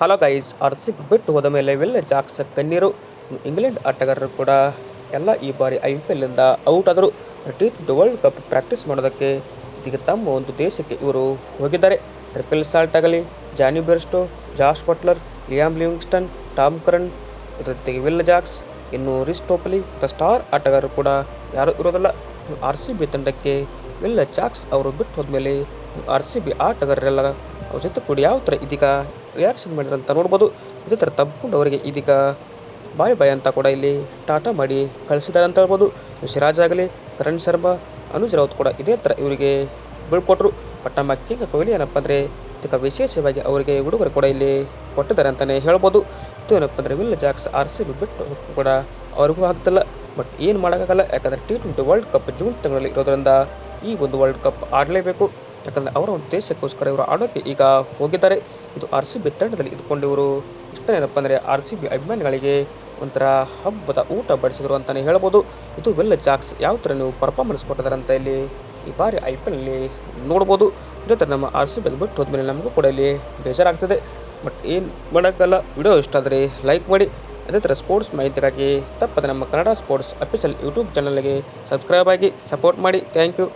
Hello guys R C B ಬಿಟ್ಟು ಹೋದ ಮೇಲೆ ವಿಲ್ ಜಾಕ್ಸ್ ಕಣ್ಣೀರು. ಇಂಗ್ಲೆಂಡ್ ಆಟಗಾರರು ಕೂಡ ಎಲ್ಲ ಈ ಬಾರಿ ಐ ಪಿ ಎಲ್ಲಿಂದ ಔಟ್ ಆದರು. T twenty world cup practice ಮಾಡೋದಕ್ಕೆ ಇದೀಗ ತಮ್ಮ ಒಂದು ದೇಶಕ್ಕೆ ಇವರು ಹೋಗಿದ್ದಾರೆ. ಟ್ರಿಪಲ್ ಸಾಲ್ಟ್ ಆಗಲಿ Jonny Bairstow Jos Buttler Liam Livingstone Tom Curran ಜೊತೆಗೆ ವಿಲ್ ಜಾಕ್ಸ್, ಇನ್ನು ರಿಸ್ ಟೋಪಲಿ ಮತ್ತು ಸ್ಟಾರ್ ಆಟಗಾರರು ಕೂಡ ಯಾರೂ ಇರೋದಿಲ್ಲ. ಆರ್ ಸಿ ಬಿ ತಂಡಕ್ಕೆ ವಿಲ್ ಜಾಕ್ಸ್ ಅವರು ಬಿಟ್ಟು ಹೋದ್ಮೇಲೆ ಆರ್ ಸಿ ಬಿ ಆಟಗಾರರೆಲ್ಲ ಅವ್ರ ಜೊತೆ ಕೂಡ ಯಾವ ಥರ ಇದೀಗ ರಿಯಾಕ್ಷನ್ ಮಾಡಿದ್ರು ಅಂತ ನೋಡ್ಬೋದು. ಇದೇ ಥರ ತಬ್ಕೊಂಡು ಅವರಿಗೆ ಇದೀಗ ಬಾಯ್ ಬಾಯ್ ಅಂತ ಕೂಡ ಇಲ್ಲಿ ಟಾಟಾ ಮಾಡಿ ಕಳಿಸಿದ್ದಾರೆ ಅಂತ ಹೇಳ್ಬೋದು. ಸಿರಾಜ್ ಆಗಲಿ ಕರಣ್ ಶರ್ಮಾ, ಅನುಜ್ ರಾವತ್ ಕೂಡ ಇದೇ ಥರ ಇವರಿಗೆ ಬೀಳ್ಕೊಟ್ರು. ಬಟ್ ನಮ್ಮ ಕಿಂಗ್ ಕೊಹ್ಲಿ ಏನಪ್ಪ ಅಂದರೆ ಇದಕ್ಕೆ ವಿಶೇಷವಾಗಿ ಅವರಿಗೆ ಹುಡುಗರು ಕೂಡ ಇಲ್ಲಿ ಕೊಟ್ಟಿದ್ದಾರೆ ಅಂತಲೇ ಹೇಳ್ಬೋದು. ಇದು ಏನಪ್ಪ ಅಂದರೆ Will Jacks R C B ಬಿಟ್ಟು ಕೂಡ ಅವ್ರಿಗೂ ಆಗ್ತಿಲ್ಲ ಬಟ್ ಏನು ಮಾಡೋಕ್ಕಾಗಲ್ಲ, ಯಾಕಂದರೆ T twenty world cup June ತಿಂಗಳಲ್ಲಿ ಇರೋದ್ರಿಂದ ಈ ಒಂದು ವರ್ಲ್ಡ್ ಕಪ್ ಆಡಲೇಬೇಕು. ಯಾಕಂದರೆ ಅವರ ಉದ್ದೇಶಕ್ಕೋಸ್ಕರ ದೇಶಕ್ಕೋಸ್ಕರ ಇವರು ಆಡೋಕ್ಕೆ ಈಗ ಹೋಗಿದ್ದಾರೆ. ಇದು ಆರ್ ಸಿ ಬಿ ತಂಡದಲ್ಲಿ ಇದ್ಕೊಂಡು ಇವರು ಇಷ್ಟ ಏನಪ್ಪ ಅಂದರೆ ಆರ್ ಸಿ ಬಿ ಅಭಿಮಾನಿಗಳಿಗೆ ಒಂಥರ ಹಬ್ಬದ ಊಟ ಬಡಿಸಿದ್ರು ಅಂತಲೇ ಹೇಳ್ಬೋದು. ಇದು ವೆಲ್ಲ ಜಾಕ್ಸ್ ಯಾವ ಥರ ನೀವು ಪರ್ಫಾರ್ಮೆನ್ಸ್ ಕೊಟ್ಟಿದ್ದಾರೆ ಅಂತ ಇಲ್ಲಿ ಈ ಬಾರಿ ಐ ಪಿ ಎಲ್ನಲ್ಲಿ ನೋಡ್ಬೋದು. ಜೊತೆ ನಮ್ಮ ಆರ್ ಸಿ ಬಿಗೆ ಬಿಟ್ಟು ಹೋದ್ಮೇಲೆ ನಮಗೂ ಕೂಡ ಇಲ್ಲಿ ಬೇಜಾರಾಗ್ತದೆ. ಬಟ್ ಏನು ಮಾಡೋಕ್ಕಲ್ಲ, ವಿಡಿಯೋ ಇಷ್ಟ ಆದರೆ ಲೈಕ್ ಮಾಡಿ. ಅದೇ ಥರ ಸ್ಪೋರ್ಟ್ಸ್ ಮಾಹಿತಿಗಾಗಿ ತಪ್ಪದೆ ನಮ್ಮ ಕನ್ನಡ ಸ್ಪೋರ್ಟ್ಸ್ ಅಫಿಷಿಯಲ್ ಯೂಟ್ಯೂಬ್ ಚಾನಲ್ಗೆ ಸಬ್ಸ್ಕ್ರೈಬ್ ಆಗಿ ಸಪೋರ್ಟ್ ಮಾಡಿ. Thank you